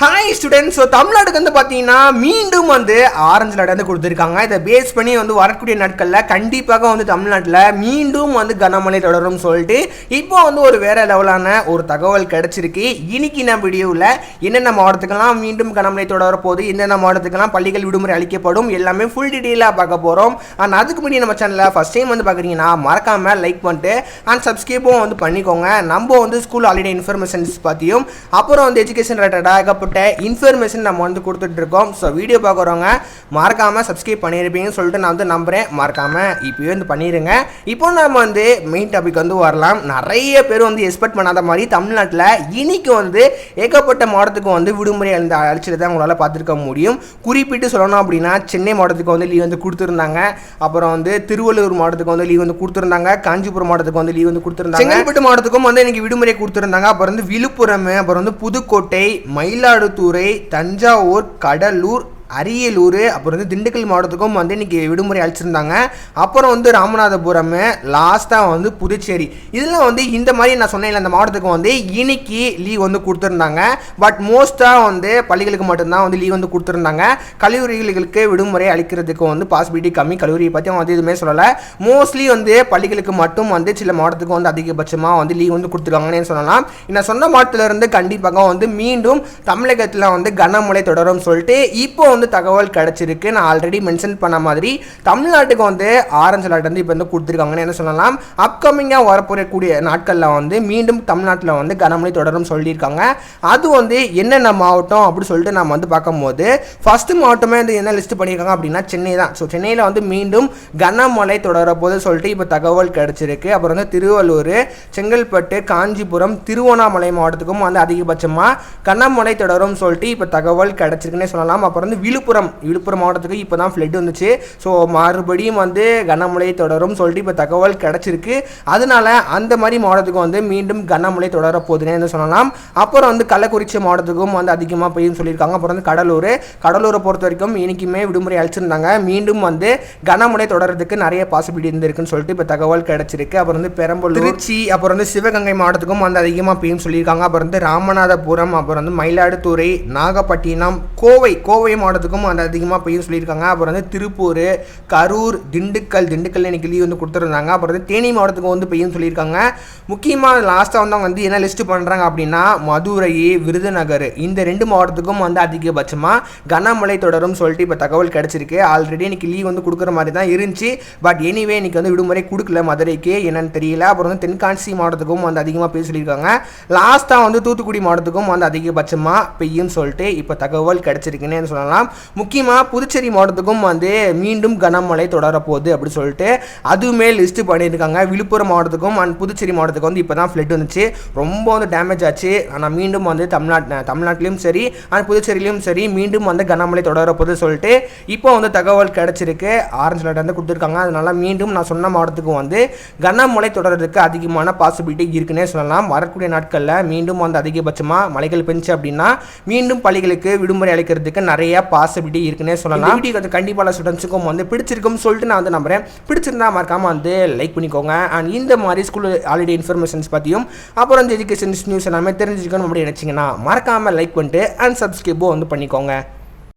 Hi students so தமிழ்நாட்டுக்கு வந்து பார்த்தீங்கன்னா மீண்டும் வந்து ஆரஞ்சு லைட் வந்து கொடுத்துருக்காங்க. இதை பேஸ் பண்ணி வந்து வரக்கூடிய நாட்களில் கண்டிப்பாக வந்து தமிழ்நாட்டில் மீண்டும் வந்து கனமழை தொடரும் சொல்லிட்டு இப்போ வந்து ஒரு வேறு லெவலான ஒரு தகவல் கிடச்சிருக்கு. இன்னைக்கு நம்ம வீடியோவில் என்னென்ன மாவட்டத்துக்கெல்லாம் மீண்டும் கனமழை தொடரப்போகுது என்னென்ன மாவட்டத்துக்கெல்லாம் பள்ளிகள் விடுமுறை அளிக்கப்படும் எல்லாமே ஃபுல் டீட்டெயிலாக பார்க்க போகிறோம் அண்ட் அதுக்கு முன்னாடி நம்ம சேனலில் ஃபஸ்ட் டைம் வந்து பார்க்குறீங்கன்னா மறக்காமல் லைக் பண்ணிட்டு அண்ட் சப்ஸ்கிரைபும் வந்து பண்ணிக்கோங்க. நம்ம வந்து ஸ்கூல் ஹாலிடே இன்ஃபர்மேஷன்ஸ் பற்றியும் அப்புறம் வந்து எஜுகேஷன் ரிலேட்டடாக ஏகப்பட்ட இன்ஃபர்மேஷன் நம்ம வந்து கொடுத்துட்டு இருக்கோம் ஸோ வீடியோ பார்க்குறவங்க மறக்காமல் சப்ஸ்கிரைப் பண்ணியிருப்பீங்கன்னு சொல்லிட்டு நான் வந்து நம்புகிறேன் மறக்காமல் இப்போயே வந்து பண்ணிடுங்க இப்போ நம்ம வந்து மெயின் டாபிக் வந்து வரலாம். நிறைய பேர் வந்து எக்ஸ்பெக்ட் பண்ணாத மாதிரி தமிழ்நாட்டில் இன்னைக்கு வந்து ஏகப்பட்ட மாவட்டத்துக்கு வந்து விடுமுறை அந்த அழைச்சிட்டு தான் உங்களால் பார்த்துருக்க முடியும். குறிப்பிட்டு சொல்லணும் அப்படின்னா சென்னை மாவட்டத்துக்கு வந்து லீவ் வந்து கொடுத்துருந்தாங்க. அப்புறம் வந்து திருவள்ளூர் மாவட்டத்துக்கு வந்து லீவ் வந்து கொடுத்துருந்தாங்க. காஞ்சிபுரம் மாவட்டத்துக்கு வந்து லீவ் வந்து கொடுத்துருந்தாங்க. செங்கல்பட்டு மாவட்டத்துக்கும் வந்து இன்னைக்கு விடுமுறை கொடுத்துருந்தாங்க. அப்புறம் வந்து விழுப்புரம் அப்புறம் வந்து புதுக்கோட்டை மயிலாடுதுறை தஞ்சாவூர் கடலூர் அரியலூர் அப்புறம் வந்து திண்டுக்கல் மாவட்டத்துக்கும் வந்து இன்றைக்கி விடுமுறை அழிச்சிருந்தாங்க அப்புறம் வந்து ராமநாதபுரம் லாஸ்ட்டாக வந்து புதுச்சேரி. இதெல்லாம் வந்து இந்த மாதிரி நான் சொன்னேன் அந்த மாவட்டத்துக்கு வந்து இன்னைக்கு லீவ் வந்து கொடுத்துருந்தாங்க. பட் மோஸ்ட்டாக வந்து பள்ளிகளுக்கு மட்டும்தான் வந்து லீவ் வந்து கொடுத்துருந்தாங்க. கல்லூரிகளுக்கு விடுமுறை அளிக்கிறதுக்கு வந்து பாசிபிலிட்டி கம்மி. கல்லூரியை பற்றி அவங்க வந்து எதுவுமே சொல்லலை. மோஸ்ட்லி வந்து பள்ளிகளுக்கு மட்டும் வந்து சில மாவட்டத்துக்கு வந்து அதிகபட்சமாக வந்து லீவ் வந்து கொடுத்துருக்காங்கன்னு சொல்லலாம். நான் சொன்ன மாவட்டத்திலிருந்து கண்டிப்பாக வந்து மீண்டும் தமிழகத்தில் வந்து கனமழை தொடரும் சொல்லிட்டு இப்போ வந்து தகவல் கிடச்சிருக்கு. நான் ஆல்ரெடி மென்ஷன் பண்ண மாதிரி தமிழ்நாட்டுக்கு வந்து ஆரஞ்சு அலர்ட் வந்து இப்போ வந்து கொடுத்துருக்காங்கன்னு என்ன சொல்லலாம்? அப்கமிங்காக வரப்போகக்கூடிய நாட்களில் வந்து மீண்டும் தமிழ்நாட்டில் வந்து கனமழை தொடரும் சொல்லியிருக்காங்க. அது வந்து என்னென்ன மாவட்டம் அப்படின்னு சொல்லிட்டு நம்ம வந்து பார்க்கும்போது ஃபஸ்ட்டு மாவட்டமே வந்து என்ன லிஸ்ட் பண்ணியிருக்காங்க அப்படின்னா சென்னை தான். ஸோ சென்னையில் வந்து மீண்டும் கனமழை தொடரப்போது சொல்லிட்டு இப்போ தகவல் கிடச்சிருக்கு. அப்புறம் வந்து திருவள்ளூர் செங்கல்பட்டு காஞ்சிபுரம் திருவண்ணாமலை மாவட்டத்துக்கும் வந்து அதிகபட்சமாக கனமழை தொடரும் சொல்லிட்டு இப்போ தகவல் கிடச்சிருக்குன்னே சொல்லலாம். அப்புறம் வந்து விழுப்புரம் விழுப்புரம் மாவட்டத்துக்கு இப்போ தான் ஃப்ளட் வந்துச்சு. ஸோ மறுபடியும் வந்து கனமழை தொடரும் சொல்லிட்டு இப்போ தகவல் கிடைச்சிருக்கு. அதனால அந்த மாதிரி மாவட்டத்துக்கு வந்து மீண்டும் கனமழை தொடர போகுதுன்னு சொல்லலாம். அப்புறம் வந்து கள்ளக்குறிச்சி மாவட்டத்துக்கும் வந்து அதிகமாக பெய்யும் சொல்லியிருக்காங்க. அப்புறம் வந்து கடலூர். கடலூரை பொறுத்த வரைக்கும் இன்னைக்குமே விடுமுறை அளிச்சிருந்தாங்க. மீண்டும் வந்து கனமழை தொடர்றதுக்கு நிறைய பாசிபிலிட்டி இருந்திருக்குன்னு சொல்லிட்டு இப்போ தகவல் கிடைச்சிருக்கு. அப்புறம் வந்து பெரம்பலூர் திருச்சி அப்புறம் வந்து சிவகங்கை மாவட்டத்துக்கும் வந்து அதிகமாக பெய்யும் சொல்லியிருக்காங்க. அப்புறம் வந்து ராமநாதபுரம் அப்புறம் வந்து மயிலாடுதுறை நாகப்பட்டினம் கோவை கோவை மாவட்டத்துக்கும் வந்து அதிகமாக பெய்யும் சொல்லியிருக்காங்க. அப்புறம் வந்து திருப்பூர் கரூர் திண்டுக்கல் திண்டுக்கல் இன்றைக்கி லீவ் வந்து கொடுத்துருந்தாங்க. அப்புறம் வந்து தேனி மாவட்டத்துக்கு வந்து பெய்யும் சொல்லியிருக்காங்க. முக்கியமாக லாஸ்ட்டாக வந்து அவங்க வந்து என்ன லிஸ்ட் பண்ணுறாங்க அப்படின்னா மதுரை விருதுநகர் இந்த ரெண்டு மாவட்டத்துக்கும் வந்து அதிகபட்சமாக கனமழை தொடரும் சொல்லிட்டு இப்போ தகவல் கிடச்சிருக்கு. ஆல்ரெடி இன்றைக்கி லீவ் வந்து கொடுக்குற மாதிரி தான் இருந்துச்சு. பட் எனிவே இன்னைக்கு வந்து விடுமுறை கொடுக்கல மதுரைக்கு. என்னன்னு தெரியல. அப்புறம் வந்து தென்காசி மாவட்டத்துக்கும் வந்து அதிகமாக பேச சொல்லியிருக்காங்க. லாஸ்ட்டாக வந்து தூத்துக்குடி மாவட்டத்துக்கும் வந்து அதிகபட்சமாக பெய்யும் சொல்லிட்டு இப்போ தகவல் கிடச்சிருக்குன்னு சொல்லலாம். முக்கியமாக புதுச்சேரி மாவட்டத்துக்கும் வந்து மீண்டும் கனமழை தொடரப்போகுது அப்படின்னு சொல்லிட்டு அதுவுமே லிஸ்ட்டு பண்ணியிருக்காங்க. விழுப்புரம் மாவட்டத்துக்கும் அண்ட் புதுச்சேரி மாவட்டத்துக்கு வந்து இப்போ தான் ஃப்ளட் வந்துச்சு. ரொம்ப வந்து டேமேஜ் ஆச்சு. ஆனால் மீண்டும் வந்து தமிழ்நாட் தமிழ்நாட்டிலையும் சரி அண்ட் புதுச்சேரியிலையும் சரி மீண்டும் வந்து கனமழை தொடரப்போகுது சொல்லிட்டு இப்போ வந்து தகவல் கிடச்சிருக்கு. ஆரஞ்சு லைட் வந்து கொடுத்துருக்காங்க. அதனால மீண்டும் நான் சொன்ன மாவட்டத்துக்கு வந்து கனமழை தொடர்றதுக்கு அதிகமான பாசிபிலிட்டி இருக்குன்னே சொல்லலாம். வரக்கூடிய நாட்களில் மீண்டும் வந்து அதிகபட்சமாக மழைகள் பெஞ்சு அப்படின்னா மீண்டும் பள்ளிகளுக்கு விடுமுறை அளிக்கிறதுக்கு நிறைய பாசிபிலிட்டி இருக்குன்னே சொல்லலாம். வீடியோ வந்து கண்டிப்பாக ஸ்டூடெண்ட்ஸுக்கும் வந்து பிடிச்சிருக்கும்னு சொல்லிட்டு நான் வந்து நம்புறேன். பிடிச்சிருந்தா மறக்காமல் வந்து லைக் பண்ணிக்கோங்க. அண்ட் இந்த மாதிரி ஸ்கூல் ஆல்ரெடி இன்ஃபர்மேஷன்ஸ் பற்றியும் அப்புறம் இந்த எஜுகேஷன் நியூஸ் எல்லாமே தெரிஞ்சுக்கணும் அப்படின்னு நினச்சிங்கன்னா மறக்காமல் லைக் பண்ணிட்டு அண்ட் சப்ஸ்கிரைபும் வந்து பண்ணிக்கோங்க.